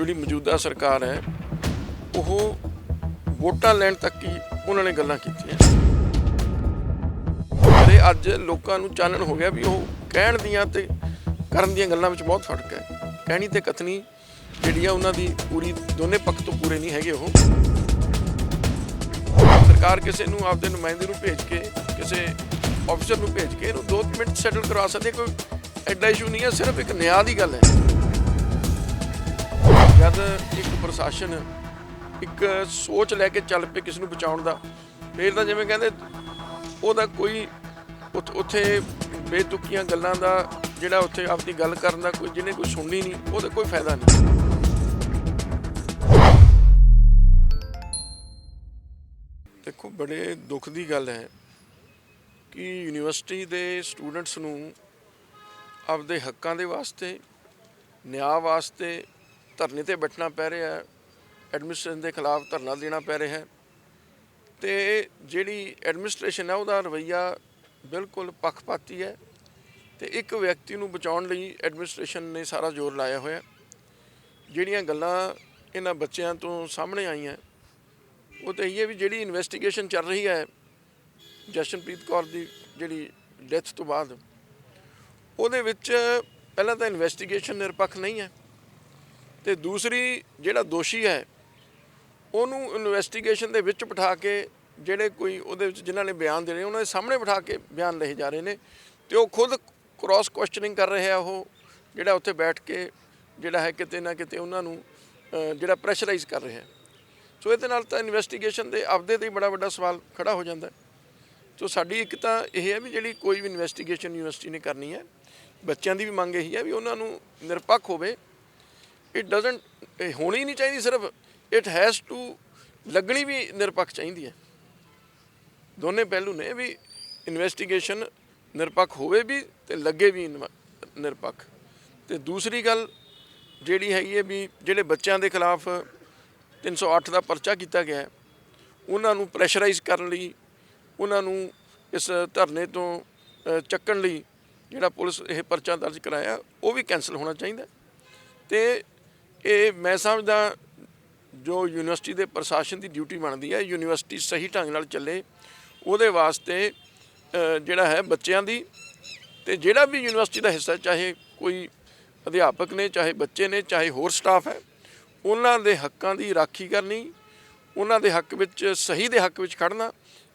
ਜਿਹੜੀ ਮੌਜੂਦਾ ਸਰਕਾਰ ਹੈ, ਉਹ ਵੋਟਾਂ ਲੈਣ ਤੱਕ ਹੀ ਉਹਨਾਂ ਨੇ ਗੱਲਾਂ ਕੀਤੀਆਂ। ਤੇ ਅੱਜ ਲੋਕਾਂ ਨੂੰ ਚਾਨਣ ਹੋ ਗਿਆ ਵੀ ਉਹ ਕਹਿਣ ਦੀਆਂ ਤੇ ਕਰਨ ਦੀਆਂ ਗੱਲਾਂ ਵਿੱਚ ਬਹੁਤ ਫ਼ਰਕ ਹੈ। ਕਹਿਣੀ ਤੇ ਕਥਨੀ ਜਿਹੜੀ ਆ, ਉਹਨਾਂ ਦੀ ਪੂਰੀ, ਦੋਨੇ ਪੱਖ ਤੋਂ ਪੂਰੇ ਨਹੀਂ ਹੈਗੇ ਉਹ। ਸਰਕਾਰ ਕਿਸੇ ਨੂੰ ਆਪਦੇ ਨੁਮਾਇੰਦੇ ਨੂੰ ਭੇਜ ਕੇ, ਕਿਸੇ ਅਫਸਰ ਨੂੰ ਭੇਜ ਕੇ ਇਹਨੂੰ 2 ਮਿੰਟ ਸੈਟਲ ਕਰਵਾ ਸਕਦੇ ਕੋਈ ਐਡਾ ਇਸ਼ੂ ਨਹੀਂ ਹੈ, ਸਿਰਫ ਇੱਕ ਨਿਆਂ ਦੀ ਗੱਲ ਹੈ। ਜਦ ਇੱਕ ਪ੍ਰਸ਼ਾਸਨ ਇੱਕ ਸੋਚ ਲੈ ਕੇ ਚੱਲ ਪਏ ਕਿਸ ਨੂੰ ਬਚਾਉਣ ਦਾ, ਫੇਰ ਤਾਂ ਜਿਵੇਂ ਕਹਿੰਦੇ ਉਹਦਾ ਕੋਈ ਉੱਥ- ਉੱਥੇ ਬੇਤੁਕੀਆਂ ਗੱਲਾਂ ਦਾ ਜਿਹੜਾ ਉੱਥੇ ਆਪਦੀ ਗੱਲ ਕਰਨ ਦਾ ਕੋਈ, ਜਿਹਨੇ ਕੋਈ ਸੁਣਨੀ ਨਹੀਂ, ਉਹਦਾ ਕੋਈ ਫਾਇਦਾ ਨਹੀਂ। ਦੇਖੋ, ਬੜੇ ਦੁੱਖ ਦੀ ਗੱਲ ਹੈ ਕਿ ਯੂਨੀਵਰਸਿਟੀ ਦੇ ਸਟੂਡੈਂਟਸ ਨੂੰ ਆਪਦੇ ਹੱਕਾਂ ਦੇ ਵਾਸਤੇ, ਨਿਆਂ ਵਾਸਤੇ ਧਰਨੇ ਤੇ ਬੈਠਣਾ ਪੈ ਰਿਹਾ ਹੈ ਐਡਮਿਨਿਸਟ੍ਰੇਸ਼ਨ ਦੇ ਖਿਲਾਫ ਧਰਨਾ ਦੇਣਾ ਪੈ ਰਿਹਾ ਹੈ। ਤੇ ਜਿਹੜੀ ਐਡਮਿਨਿਸਟ੍ਰੇਸ਼ਨ ਹੈ, ਉਹਦਾ ਰਵਈਆ ਬਿਲਕੁਲ ਪੱਖਪਾਤੀ ਹੈ ਤੇ ਇੱਕ ਵਿਅਕਤੀ ਨੂੰ ਬਚਾਉਣ ਲਈ ਐਡਮਿਨਿਸਟ੍ਰੇਸ਼ਨ ਨੇ ਸਾਰਾ ਜ਼ੋਰ ਲਾਇਆ ਹੋਇਆ ਜਿਹੜੀਆਂ ਗੱਲਾਂ ਇਹਨਾਂ ਬੱਚਿਆਂ ਤੋਂ ਸਾਹਮਣੇ ਆਈਆਂ, ਉਹ ਤਾਂ ਇਹ ਹੈ ਵੀ ਜਿਹੜੀ ਇਨਵੈਸਟੀਗੇਸ਼ਨ ਚੱਲ ਰਹੀ ਹੈ, ਜਸ਼ਨਪ੍ਰੀਤ ਕੌਰ ਦੀ ਜਿਹੜੀ ਡੈਥ ਤੋਂ ਬਾਅਦ, ਉਹਦੇ ਵਿੱਚ ਪਹਿਲਾਂ ਤਾਂ ਇਨਵੈਸਟੀਗੇਸ਼ਨ ਨਿਰਪੱਖ ਨਹੀਂ ਹੈ। ਤੇ ਦੂਸਰੀ ਜਿਹੜਾ ਦੋਸ਼ੀ ਹੈ, ਉਹਨੂੰ ਇਨਵੈਸਟੀਗੇਸ਼ਨ ਦੇ ਵਿੱਚ ਬਿਠਾ ਕੇ ਜਿਹੜੇ ਕੋਈ ਉਹਦੇ ਵਿੱਚ ਜਿਨ੍ਹਾਂ ਨੇ ਬਿਆਨ ਦੇਣੇ, ਉਹਨਾਂ ਦੇ ਸਾਹਮਣੇ ਬਿਠਾ ਕੇ ਬਿਆਨ ਲਏ ਜਾ ਰਹੇ ਨੇ ਤੇ ਉਹ ਖੁਦ ਕ੍ਰਾਸ ਕੁਐਸਚਨਿੰਗ ਕਰ ਰਿਹਾ ਉਹ, ਜਿਹੜਾ ਉੱਥੇ ਬੈਠ ਕੇ ਜਿਹੜਾ ਹੈ ਕਿਤੇ ਨਾ ਕਿਤੇ ਉਹਨਾਂ ਨੂੰ ਜਿਹੜਾ ਪ੍ਰੈਸ਼ਰਾਈਜ਼ ਕਰ ਰਿਹਾ। ਸੋ ਇਹਦੇ ਨਾਲ ਤਾਂ ਇਨਵੈਸਟੀਗੇਸ਼ਨ ਦੇ ਆਪਦੇ ਤੇ ਹੀ ਬੜਾ ਵੱਡਾ ਸਵਾਲ ਖੜਾ ਹੋ ਜਾਂਦਾ। ਸੋ ਸਾਡੀ ਇੱਕ ਤਾਂ ਇਹ ਹੈ ਵੀ ਜਿਹੜੀ ਕੋਈ ਵੀ ਇਨਵੈਸਟੀਗੇਸ਼ਨ ਯੂਨੀਵਰਸਿਟੀ ਨੇ ਕਰਨੀ ਹੈ, ਬੱਚਿਆਂ ਦੀ ਵੀ ਮੰਗ ਇਹੀ ਹੈ ਵੀ ਉਹਨਾਂ ਨੂੰ ਨਿਰਪੱਖ ਹੋਵੇ ਇਟ ਡਸਨਟ ਹੋਣੀ ਨਹੀਂ ਚਾਹੀਦੀ ਸਿਰਫ ਇਟ ਹੈਜ਼ ਟੂ ਲੱਗਣੀ ਵੀ ਨਿਰਪੱਖ ਚਾਹੀਦੀ ਹੈ ਦੋਨੇ ਪਹਿਲੂ ਨੇ ਵੀ ਇਨਵੈਸਟੀਗੇਸ਼ਨ ਨਿਰਪੱਖ ਹੋਵੇ ਵੀ ਤੇ ਲੱਗੇ ਵੀ ਨਿਰਪੱਖ ਤੇ ਦੂਸਰੀ ਗੱਲ ਜਿਹੜੀ ਹੈਗੀ ਹੈ ਵੀ ਜਿਹੜੇ ਬੱਚਿਆਂ ਦੇ ਖਿਲਾਫ 308 ਦਾ ਪਰਚਾ ਕੀਤਾ ਗਿਆ ਹੈ, ਉਹਨਾਂ ਨੂੰ ਪ੍ਰੈਸ਼ਰਾਈਜ਼ ਕਰਨ ਲਈ, ਉਹਨਾਂ ਨੂੰ ਇਸ ਧਰਨੇ ਤੋਂ ਚੱਕਣ ਲਈ ਜਿਹੜਾ ਪੁਲਿਸ ਇਹ ਪਰਚਾ ਦਰਜ ਕਰਾਇਆ, ਉਹ ਵੀ ਕੈਨਸਲ ਹੋਣਾ ਚਾਹੀਦਾ ਹੈ। ਤੇ ਇਹ ਮੈਂ ਸਮਝਦਾ ਜੋ ਯੂਨੀਵਰਸਿਟੀ ਦੇ ਪ੍ਰਸ਼ਾਸਨ ਦੀ ਡਿਊਟੀ ਬਣਦੀ ਹੈ, ਯੂਨੀਵਰਸਿਟੀ ਸਹੀ ਢੰਗ ਨਾਲ ਚੱਲੇ, ਉਹਦੇ ਵਾਸਤੇ ਜਿਹੜਾ ਹੈ ਬੱਚਿਆਂ ਦੀ ਤੇ ਜਿਹੜਾ ਵੀ ਯੂਨੀਵਰਸਿਟੀ ਦਾ ਹਿੱਸਾ, ਚਾਹੇ ਕੋਈ ਅਧਿਆਪਕ ਨੇ, ਚਾਹੇ ਬੱਚੇ ਨੇ, ਚਾਹੇ ਹੋਰ ਸਟਾਫ ਹੈ, ਉਹਨਾਂ ਦੇ ਹੱਕਾਂ ਦੀ ਰਾਖੀ ਕਰਨੀ, ਉਹਨਾਂ ਦੇ ਹੱਕ ਵਿੱਚ, ਸਹੀ ਦੇ ਹੱਕ ਵਿੱਚ ਖੜਨਾ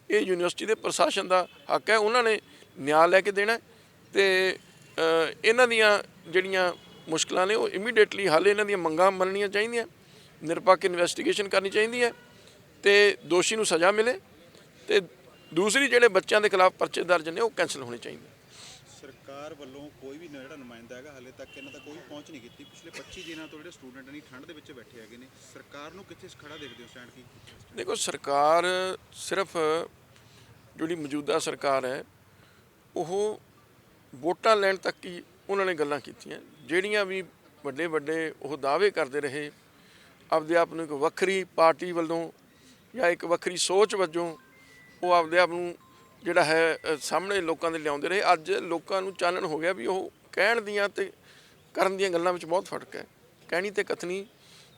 ਇਹ ਯੂਨੀਵਰਸਿਟੀ ਦੇ ਪ੍ਰਸ਼ਾਸਨ ਦਾ ਹੱਕ ਹੈ, ਉਹਨਾਂ ਨੇ ਨਿਆਂ ਲੈ ਕੇ ਦੇਣਾ ਹੈ ਤੇ ਇਹਨਾਂ ਦੀਆਂ ਜਿਹੜੀਆਂ ਮੁਸ਼ਕਲਾਂ ਨੇ ਉਹ ਇਮੀਡੀਏਟਲੀ ਹੱਲ ਇਹਨਾਂ ਦੀਆਂ ਮੰਗਾਂ ਮੰਨਣੀਆਂ ਚਾਹੀਦੀਆਂ ਨਿਰਪੱਖ ਇਨਵੈਸਟੀਗੇਸ਼ਨ ਕਰਨੀ ਚਾਹੀਦੀ ਹੈ ਤੇ ਦੋਸ਼ੀ ਨੂੰ ਸਜ਼ਾ ਮਿਲੇ ਤੇ ਦੂਸਰੀ ਜਿਹੜੇ ਬੱਚਿਆਂ ਦੇ ਖਿਲਾਫ ਪਰਚੇ ਦਰਜ ਨੇ ਉਹ ਕੈਨਸਲ ਹੋਣੇ ਚਾਹੀਦੇ। ਸਰਕਾਰ ਵੱਲੋਂ ਕੋਈ ਵੀ ਜਿਹੜਾ ਨੁਮਾਇੰਦਾ ਹੈਗਾ ਹਲੇ ਤੱਕ ਇਹਨਾਂ ਦਾ ਕੋਈ ਪਹੁੰਚ ਨਹੀਂ ਕੀਤੀ। ਪਿਛਲੇ 25 ਦਿਨਾਂ ਤੋਂ ਜਿਹੜੇ ਸਟੂਡੈਂਟ ਨੇ ਠੰਡ ਦੇ ਵਿੱਚ ਬੈਠੇ ਹੈਗੇ ਨੇ ਸਰਕਾਰ ਨੂੰ ਕਿੱਥੇ ਖੜਾ ਦੇਖਦੇ ਹੋ ਸਟੈਂਡ ਕੀ? ਦੇਖੋ ਸਰਕਾਰ ਸਿਰਫ ਜਿਹੜੀ ਮੌਜੂਦਾ ਸਰਕਾਰ ਹੈ ਉਹ ਵੋਟਾਂ ਲੈਣ ਤੱਕ ਹੀ ਉਹਨਾਂ ਨੇ ਗੱਲਾਂ ਕੀਤੀਆਂ। ਜਿਹੜੀਆਂ ਵੀ ਵੱਡੇ ਵੱਡੇ ਉਹ ਦਾਅਵੇ ਕਰਦੇ ਰਹੇ, ਆਪਦੇ ਆਪ ਨੂੰ ਇੱਕ ਵੱਖਰੀ ਪਾਰਟੀ ਵੱਲੋਂ ਜਾਂ ਇੱਕ ਵੱਖਰੀ ਸੋਚ ਵਜੋਂ ਉਹ ਆਪਦੇ ਆਪ ਨੂੰ ਜਿਹੜਾ ਹੈ ਸਾਹਮਣੇ ਲੋਕਾਂ ਦੇ ਲਿਆਉਂਦੇ ਰਹੇ। ਅੱਜ ਲੋਕਾਂ ਨੂੰ ਚਾਨਣ ਹੋ ਗਿਆ ਵੀ ਉਹ ਕਹਿਣ ਦੀਆਂ ਤੇ ਕਰਨ ਦੀਆਂ ਗੱਲਾਂ ਵਿੱਚ ਬਹੁਤ ਫ਼ਰਕ ਹੈ। ਕਹਿਣੀ ਤੇ ਕਥਨੀ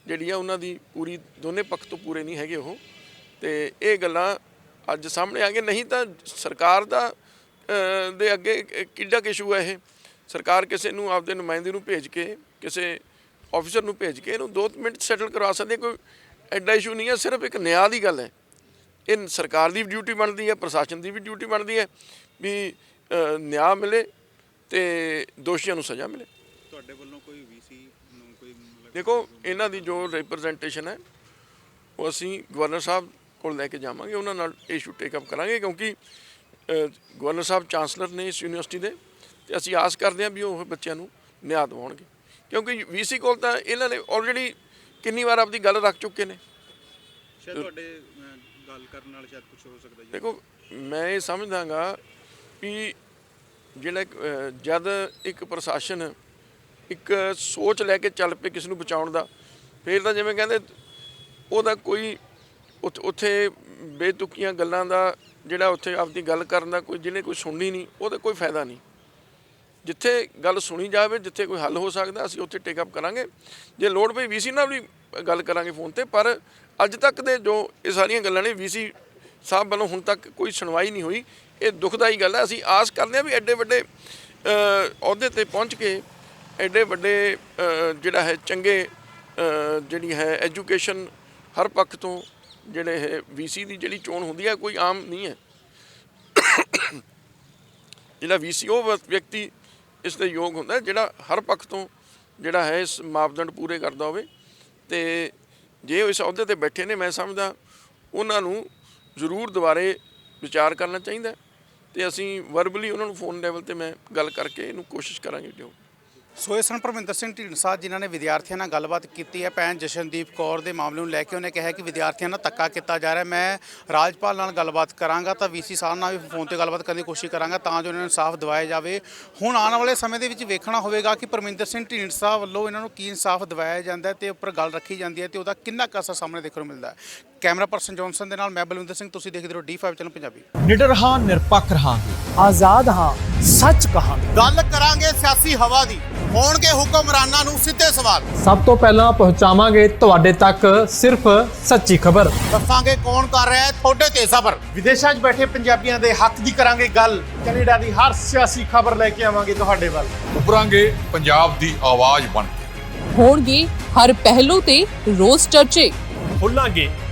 ਜਿਹੜੀ ਆ, ਉਹਨਾਂ ਦੀ ਪੂਰੀ ਦੋਨੇ ਪੱਖ ਤੋਂ ਪੂਰੇ ਨਹੀਂ ਹੈਗੇ ਉਹ। ਤੇ ਇਹ ਗੱਲਾਂ ਅੱਜ ਸਾਹਮਣੇ ਆ ਗਏ ਨਹੀਂ ਤਾਂ ਸਰਕਾਰ ਦਾ ਦੇ ਅੱਗੇ ਕ- ਕਿੱਡਾ ਇਸ਼ੂ ਹੈ ਇਹ। ਸਰਕਾਰ ਕਿਸੇ ਨੂੰ ਆਪਦੇ ਨੁਮਾਇੰਦੇ ਨੂੰ ਭੇਜ ਕੇ ਕਿਸੇ ਅਫਸਰ ਨੂੰ ਭੇਜ ਕੇ ਇਹਨੂੰ 2 ਮਿੰਟ ਸੈਟਲ ਕਰਵਾ ਸਕਦੇ। ਕੋਈ ਐਡਾ ਇਸ਼ੂ ਨਹੀਂ ਹੈ ਸਿਰਫ ਇੱਕ ਨਿਆਂ ਦੀ ਗੱਲ ਹੈ ਇਹ ਸਰਕਾਰ ਦੀ ਡਿਊਟੀ ਬਣਦੀ ਹੈ ਪ੍ਰਸ਼ਾਸਨ ਦੀ ਵੀ ਡਿਊਟੀ ਬਣਦੀ ਹੈ ਵੀ ਨਿਆਂ ਮਿਲੇ ਤੇ ਦੋਸ਼ੀਆਂ ਨੂੰ ਸਜ਼ਾ ਮਿਲੇ ਤੁਹਾਡੇ ਵੱਲੋਂ ਕੋਈ ਵੀਸੀ ਨੂੰ ਕੋਈ ਦੇਖੋ ਇਹਨਾਂ ਦੀ ਜੋ ਰਿਪਰੈਜ਼ੈਂਟੇਸ਼ਨ ਹੈ ਉਹ ਅਸੀਂ ਗਵਰਨਰ ਸਾਹਿਬ ਕੋਲ ਲੈ ਕੇ ਜਾਵਾਂਗੇ ਉਹਨਾਂ ਨਾਲ ਇਸ਼ੂ ਟੇਕ ਅਪ ਕਰਾਂਗੇ ਕਿਉਂਕਿ ਗਵਰਨਰ ਸਾਹਿਬ ਚਾਂਸਲਰ ਨੇ ਇਸ ਯੂਨੀਵਰਸਿਟੀ ਦੇ ਤੇ ਅਸੀਂ ਆਸ ਕਰਦੇ ਹਾਂ ਵੀ ਉਹ ਬੱਚਿਆਂ ਨੂੰ ਨਿਆਂ ਦਿਵਾਉਣਗੇ ਕਿਉਂਕਿ ਵੀਸੀ ਕੋਲ ਤਾਂ ਇਹਨਾਂ ਨੇ ਆਲਰੇਡੀ ਕਿੰਨੀ ਵਾਰ ਆਪਦੀ ਗੱਲ ਰੱਖ ਚੁੱਕੇ ਨੇ। ਸ਼ਾਇਦ ਤੁਹਾਡੇ ਅਹ, ਗੱਲ ਕਰਨ ਨਾਲ ਸ਼ਾਇਦ ਕੁਝ ਹੋ ਸਕਦਾ ਜੀ। ਦੇਖੋ ਮੈਂ ਇਹ ਸਮਝਦਾਗਾ ਵੀ ਜਿਹੜਾ ਜਦ ਇੱਕ ਪ੍ਰਸ਼ਾਸਨ ਇੱਕ ਸੋਚ ਲੈ ਕੇ ਚੱਲ ਪਏ ਕਿਸ ਨੂੰ ਬਚਾਉਣ ਦਾ ਫੇਰ ਤਾਂ ਜਿਵੇਂ ਕਹਿੰਦੇ ਉਹਦਾ ਕੋਈ ਉੱਥ- ਬੇਤੁਕੀਆਂ ਗੱਲਾਂ ਦਾ ਜਿਹੜਾ ਉੱਥੇ ਆਪਦੀ ਗੱਲ ਕਰਨ ਦਾ ਕੋਈ ਜਿਹਨੇ ਕੋਈ ਸੁਣਨੀ ਨਹੀਂ ਉਹਦਾ ਕੋਈ ਫਾਇਦਾ ਨਹੀਂ। ਜਿੱਥੇ ਗੱਲ ਸੁਣੀ ਜਾਵੇ, ਜਿੱਥੇ ਕੋਈ ਹੱਲ ਹੋ ਸਕਦਾ, ਅਸੀਂ ਉੱਥੇ ਟੇਕ ਅਪ ਕਰਾਂਗੇ। ਜੇ ਲੋੜ ਪਈ ਵੀਸੀ ਨਾਲ ਵੀ ਗੱਲ ਕਰਾਂਗੇ ਫੋਨ ਤੇ, ਪਰ ਅੱਜ ਤੱਕ ਦੇ ਜੋ ਇਹ ਸਾਰੀਆਂ ਗੱਲਾਂ ਨੇ ਵੀਸੀ ਸਾਹਿਬ ਵੱਲੋਂ ਹੁਣ ਤੱਕ ਕੋਈ ਸੁਣਵਾਈ ਨਹੀਂ ਹੋਈ। ਇਹ ਦੁਖਦਾਈ ਗੱਲ ਹੈ। ਅਸੀਂ ਆਸ ਕਰਦੇ ਹਾਂ ਵੀ ਐਡੇ ਵੱਡੇ ਅਹੁਦੇ ਤੇ ਪਹੁੰਚ ਕੇ ਐਡੇ ਵੱਡੇ ਜਿਹੜਾ ਹੈ ਚੰਗੇ ਜਿਹੜੀ ਹੈ ਐਜੂਕੇਸ਼ਨ ਹਰ ਪੱਖ ਤੋਂ ਜਿਹੜੇ ਇਹ ਵੀਸੀ ਦੀ ਜਿਹੜੀ ਚੋਣ ਹੁੰਦੀ ਹੈ, ਕੋਈ ਆਮ ਨਹੀਂ ਹੈ। ਜਿਹੜਾ ਵੀਸੀ ਉਹ ਵਿਅਕਤੀ ਇਸ ਦੇ ਯੋਗ ਹੁੰਦਾ ਜਿਹੜਾ ਹਰ ਪੱਖ ਤੋਂ ਜਿਹੜਾ ਹੈ, ਇਸ ਮਾਪਦੰਡ ਪੂਰੇ ਕਰਦਾ ਹੋਵੇ। ਤੇ ਜੇ ਉਹ ਇਸ ਅਹੁਦੇ ਤੇ ਬੈਠੇ ਨੇ, ਮੈਂ ਸਮਝਦਾ ਉਹਨਾਂ ਨੂੰ ਜ਼ਰੂਰ ਦੁਬਾਰੇ ਵਿਚਾਰ ਕਰਨਾ ਚਾਹੀਦਾ ਹੈ। ਤੇ ਅਸੀਂ ਵਰਬਲੀ ਉਹਨਾਂ ਨੂੰ ਫੋਨ ਲੈਵਲ ਤੇ ਮੈਂ ਗੱਲ ਕਰਕੇ ਇਹਨੂੰ ਕੋਸ਼ਿਸ਼ ਕਰਾਂਗੇ, ਜੋ ਸੋ ਇਹ ਸਨ ਪਰਮਿੰਦਰ ਸਿੰਘ ਢੀਂਡਸਾ ਜਿਨ੍ਹਾਂ ਨੇ ਵਿਦਿਆਰਥੀਆਂ ਨਾਲ ਗੱਲਬਾਤ ਕੀਤੀ ਹੈ, ਭੈਣ ਜਸ਼ਨਦੀਪ ਕੌਰ ਦੇ ਮਾਮਲੇ ਨੂੰ ਲੈ ਕੇ ਉਹਨੇ ਕਿਹਾ ਕਿ ਵਿਦਿਆਰਥੀਆਂ ਨਾਲ ਧੱਕਾ ਕੀਤਾ ਜਾ ਰਿਹਾ ਮੈਂ ਰਾਜਪਾਲ ਨਾਲ ਗੱਲਬਾਤ ਕਰਾਂਗਾ ਤਾਂ ਵੀਸੀ ਸਾਹਿਬ ਨਾਲ ਵੀ ਫੋਨ ਤੇ ਗੱਲਬਾਤ ਕਰਨ ਦੀ ਕੋਸ਼ਿਸ਼ ਕਰਾਂਗਾ ਤਾਂ ਜੋ ਇਹਨਾਂ ਨੂੰ ਇਨਸਾਫ ਦਿਵਾਇਆ ਜਾਵੇ। ਹੁਣ ਆਉਣ ਵਾਲੇ ਸਮੇਂ ਦੇ ਵਿੱਚ ਵੇਖਣਾ ਹੋਵੇਗਾ ਕਿ ਪਰਮਿੰਦਰ ਸਿੰਘ ਢੀਂਡਸਾ ਵੱਲੋਂ ਇਹਨਾਂ ਨੂੰ ਕੀ ਇਨਸਾਫ ਦਿਵਾਇਆ ਜਾਂਦਾ ਹੈ ਤੇ ਉੱਪਰ ਗੱਲ ਰੱਖੀ ਜਾਂਦੀ ਹੈ ਤੇ ਉਹਦਾ ਕਿੰਨਾ ਕੁ ਅਸਰ ਸਾਹਮਣੇ ਦੇਖਣ ਨੂੰ ਮਿਲਦਾ ਹੈ। ਕੈਮਰਾ ਪਰਸਨ ਜੌਨਸਨ ਦੇ ਨਾਲ ਮੈਂ ਬਲਵਿੰਦਰ ਸਿੰਘ ਤੁਸੀਂ ਦੇਖਦੇ ਰਹੋ D5 ਚੈਨਲ ਪੰਜਾਬੀ। ਨਿਡਰ ਹਾਂ ਨਿਰਪੱਖ ਰਹਾਂਗੇ। ਆਜ਼ਾਦ ਹਾਂ ਸੱਚ ਕਹਾਂਗੇ। ਗੱਲ ਕਰਾਂਗੇ ਸਿਆਸੀ ਹਵਾ ਦੀ ਹੋਣਗੇ ਹੁਕਮਰਾਨਾਂ ਨੂੰ ਸਿੱਧੇ ਸਵਾਲ। ਸਭ ਤੋਂ ਪਹਿਲਾਂ ਪਹੁੰਚਾਵਾਂਗੇ ਤੁਹਾਡੇ ਤੱਕ ਸਿਰਫ ਸੱਚੀ ਖਬਰ। ਦੱਸਾਂਗੇ ਕੌਣ ਕਰ ਰਿਹਾ ਹੈ ਤੁਹਾਡੇ ਤੇ ਸਬਰ। ਵਿਦੇਸ਼ਾਂ 'ਚ ਬੈਠੇ ਪੰਜਾਬੀਆਂ ਦੇ ਹੱਕ ਦੀ ਕਰਾਂਗੇ ਗੱਲ। ਕੈਨੇਡਾ ਦੀ ਹਰ ਸਿਆਸੀ ਖਬਰ ਲੈ ਕੇ ਆਵਾਂਗੇ ਤੁਹਾਡੇ ਵੱਲ। ਉਭਰਾਂਗੇ ਪੰਜਾਬ ਦੀ ਆਵਾਜ਼ ਬਣ ਕੇ। ਹੋਣਗੇ ਹਰ ਪਹਿਲੂ ਤੇ ਰੋਜ਼ ਚਰਚੇ। ਖੋਲਾਂਗੇ